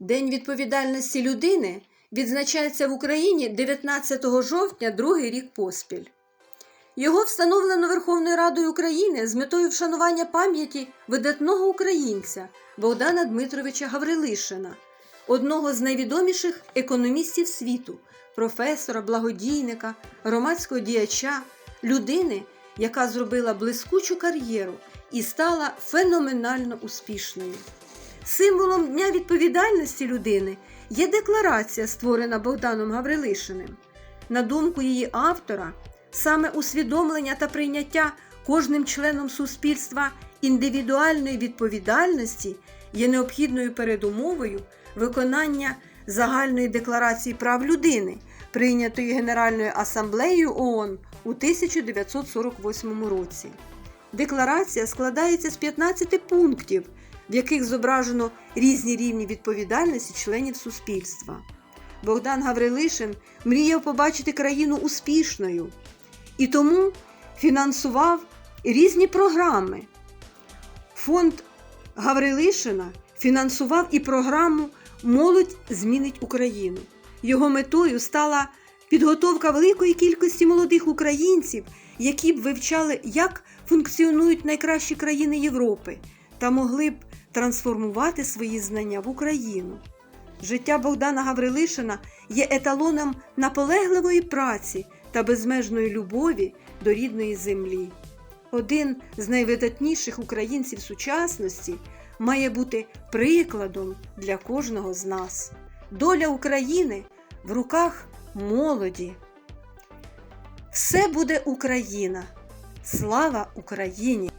День відповідальності людини відзначається в Україні 19 жовтня другий рік поспіль. Його встановлено Верховною Радою України з метою вшанування пам'яті видатного українця Богдана Дмитровича Гаврилишина, одного з найвідоміших економістів світу, професора, благодійника, громадського діяча, людини, яка зробила блискучу кар'єру і стала феноменально успішною. Символом Дня відповідальності людини є декларація, створена Богданом Гаврилишиним. На думку її автора, саме усвідомлення та прийняття кожним членом суспільства індивідуальної відповідальності є необхідною передумовою виконання загальної декларації прав людини, прийнятої Генеральною асамблеєю ООН у 1948 році. Декларація складається з 15 пунктів, в яких зображено різні рівні відповідальності членів суспільства. Богдан Гаврилишин мріяв побачити країну успішною і тому фінансував різні програми. Фонд Гаврилишина фінансував і програму Молодь змінить Україну. Його метою стала підготовка великої кількості молодих українців, які б вивчали, як функціонують найкращі країни Європи та могли б трансформувати свої знання в Україну. Життя Богдана Гаврилишина є еталоном наполегливої праці та безмежної любові до рідної землі. Один з найвидатніших українців сучасності має бути прикладом для кожного з нас. Доля України в руках молоді. Все буде Україна. Слава Україні!